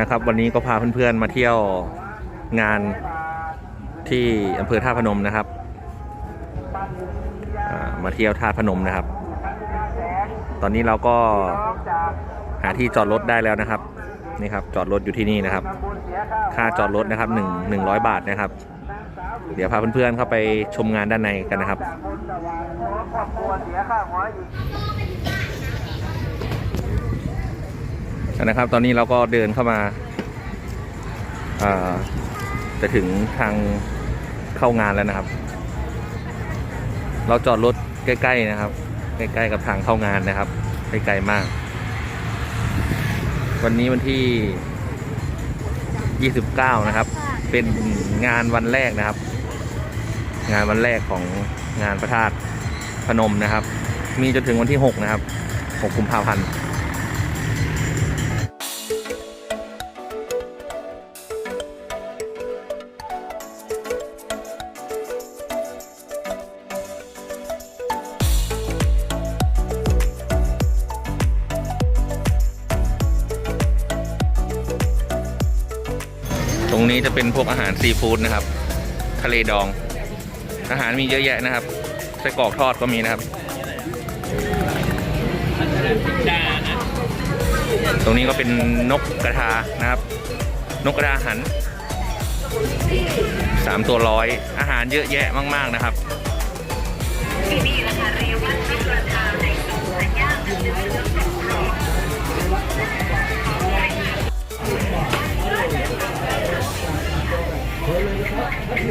นะครับ วันนี้ก็พาเพื่อนๆมาเที่ยวงานที่อำเภอท่าพนมนะครับมาเที่ยวท่าพนมนะครับ ตอนนี้เราก็หาที่จอดรถได้แล้วนะครับนี่ครับจอดรถอยู่ที่นี่นะครับ ค่าจอดรถนะครับหนึ่งหนึ่งร้อยบาทนะครับ เดี๋ยวพาเพื่อนๆเข้าไปชมงานด้านในกันนะครับ นะครับ ตอนนี้เราก็เดินเข้ามาจะถึงทางเข้างานแล้วนะครับ เราจอดรถใกล้ ๆ นะครับ ใกล้ ๆ กับทางเข้างานนะครับไม่ไกลมาก วันนี้วันที่ 29 นะครับ เป็นงานวันแรกนะครับ งานวันแรกของงานพระธาตุพนมนะครับ มีจนถึงวันที่ 6 นะครับ 6 กุมภาพันธ์ รงนี้จะเป็นพวกอาหารซีฟู้ดนะครับ ทะเลดอง อาหารมีเยอะแยะนะครับไส้กรอกทอดก็มีนะครับ ตรงนี้ก็เป็นนกกระทานะครับ นกกระทาหันสามตัวร้อยอาหารเยอะแยะมาก ๆนะครับ ชุ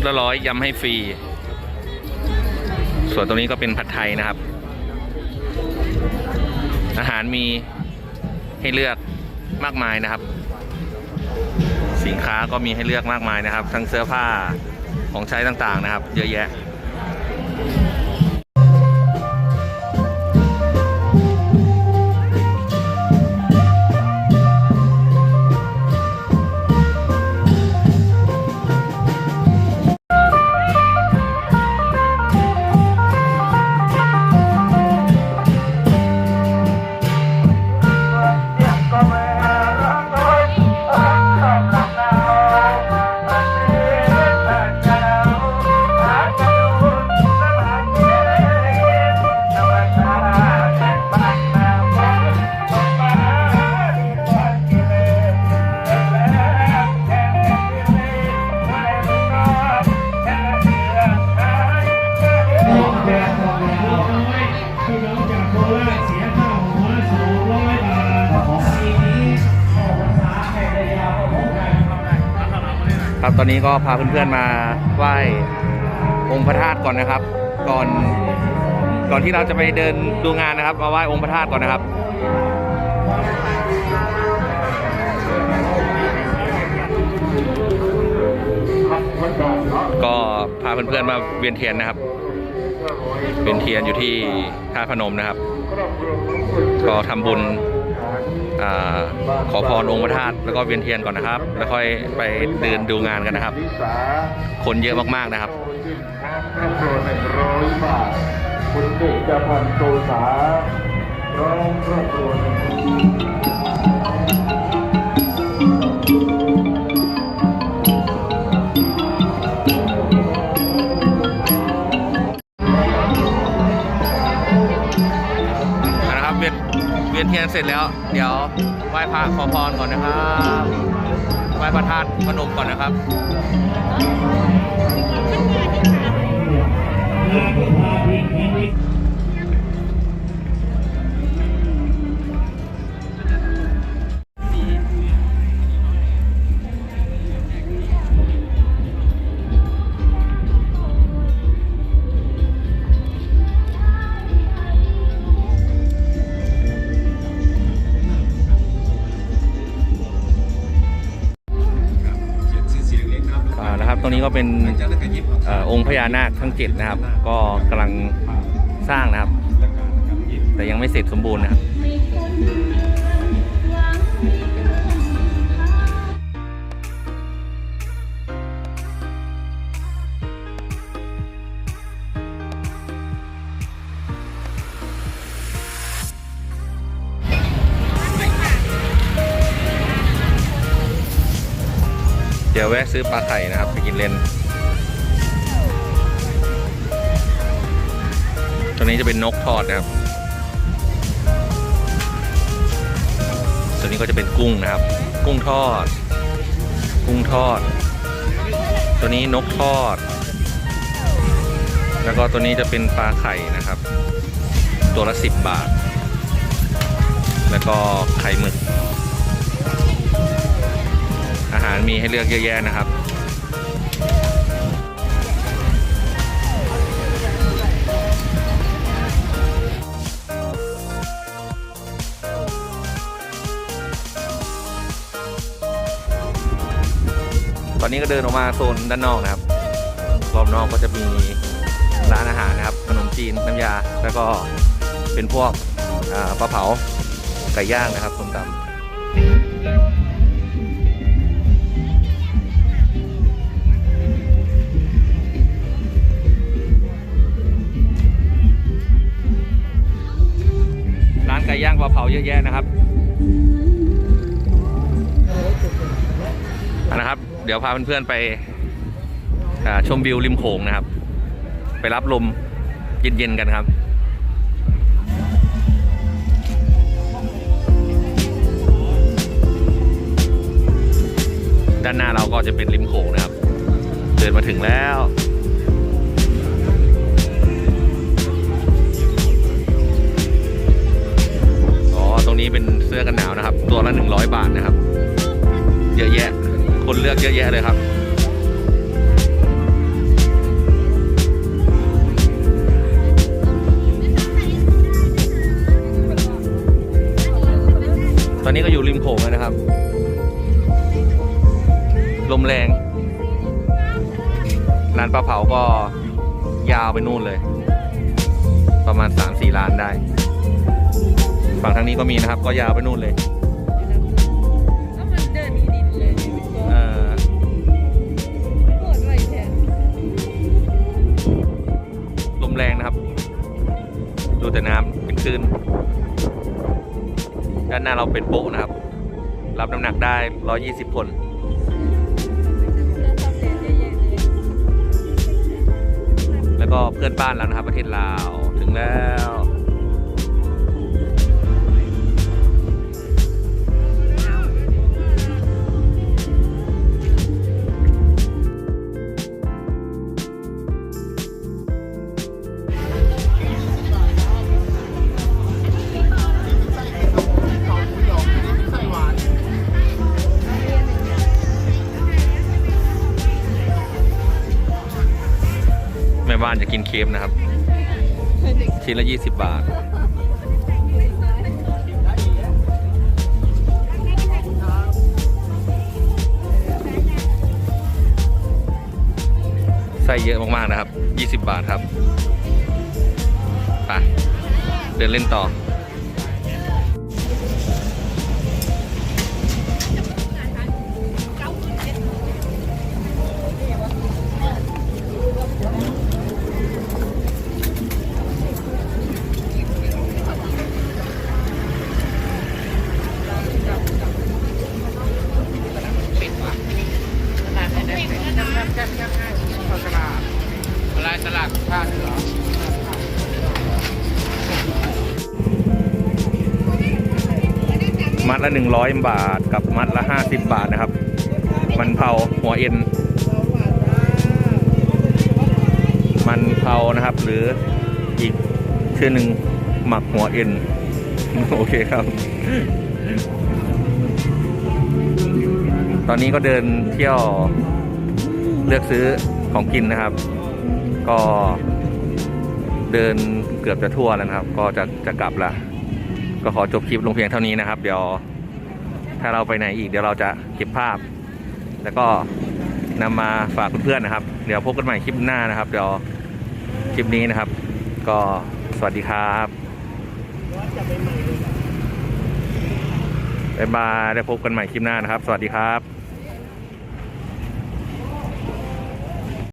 ดละร้อยยำให้ฟรี ส่วนตรงนี้ก็เป็นผัดไทยนะครับ อาหารมีให้เลือกมากมายนะครับ สินค้าก็มีให้เลือกมากมายนะครับ ทั้งเสื้อผ้าของใช้ต่างๆนะครับ เยอะแยะ จากโคราชเสียค่าหัวสองร้อยบาทของปีนี้ออกภาษาแข่งระยะพบกันครับตอนนี้ก็พาเพื่อนๆมาไหว้องค์พระธาตุก่อนนะครับ ก่อนก่อนที่เราจะไปเดินดูงานนะครับ มาไหว้องค์พระธาตุก่อนนะครับก็พาเพื่อนๆมาเวียนเทียนนะครับ เวียนเทียนอยู่ที่ท่าพนมนะครับ ก็ทำบุญอขอพรองค์พระธาตุแล้วก็เวียนเทียนก่อนนะครับ แล้วค่อยไปเดินดูงานกันนะครับ คนเยอะมากๆนะครับคุณเด็กจะพันโตสาร้องครอบครัว วียนเทียนเสร็จแล้ว เดี๋ยวไหว้พระขอพรก่อนนะครับไหว้พระธาตุพนมก่อนนะครับอ่า ตรงนี้ก็เป็นอองค์พญานาคทั้งเจ็ดนะครับ ก็กำลังสร้างนะครับ แต่ยังไม่เสร็จสมบูรณ์นะครับ ดี๋ยวแวะซื้อปลาไข่นะครับไปกินเล่นตัวนี้จะเป็นนกทอดนะครับตัวนี้ก็จะเป็นกุ้งนะครับ กุ้งทอด กุ้งทอด ตัวนี้นกทอด แล้วก็ตัวนี้จะเป็นปลาไข่นะครับ ตัวละสิบบาท แล้วก็ไข่หมึก อาหารมีให้เลือกเยอะแยะนะครับ ตอนนี้ก็เดินออกมาโซนด้านนอกนะครับ รอบนอกก็จะมีร้านอาหารนะครับ ขนมจีนน้ำยา แล้วก็เป็นพวกปลาเผาไก่ย่างนะครับส้มตำ ร้างปลาเผาเยอะแยะนะครับนะครับ เดี๋ยวพาเพื่อนๆไปชมวิวริมโขงนะครับ ไปรับลมเย็นๆกันครับด้านหน้าเราก็จะเป็นริมโขงนะครับ เดินมาถึงแล้ว ละ 100 บาทนะครับ เยอะแยะ คนเลือกเยอะแยะเลยครับตอนนี้ก็อยู่ริมโขงแล้วนะครับ ลมแรง ร้านปลาเผาก็ยาวไปนู่นเลย ประมาณ 3-4 ล้านได้ ฝั่งทางนี้ก็มีนะครับ ก็ยาวไปนู่นเลย ดูแต่น้ำเป็นคลื่นด้านหน้าเราเป็นโป๊ะนะครับ รับน้ำหนักได้ 120 คนเราทำเสียเยอะแลยแล้วก็เพื่อนบ้านแล้วนะครับประเทศลาวถึงแล้ว บ้านจะกินเค้กนะครับ ชิ้นละ 20 บาท ใส่เยอะมากๆนะครับ 20 บาทครับ ไป เดินเล่นต่อ ดละ 100 บาท กับมัดละ 50 บาทนะครับ มันเผาหัวเอ็น มันเผานะครับ หรืออีกชื่อหนึ่งหมักหัวเอ็น โอเคครับ ตอนนี้ก็เดินเที่ยวเลือกซื้อของกินนะครับ ก็เดินเกือบจะทั่วแล้วนะครับ ก็จะจะกลับละ ก็ขอจบคลิปลงเพียงเท่านี้นะครับ เดี๋ยวถ้าเราไปไหนอีกเดี๋ยวเราจะเก็บภาพ แล้วก็นำมาฝากเพื่อนๆนะครับ เดี๋ยวพบกันใหม่คลิปหน้านะครับ เดี๋ยวคลิปนี้นะครับ ก็สวัสดีครับบ๊ายบายได้พบกันใหม่คลิปหน้านะครับ สวัสดีครับ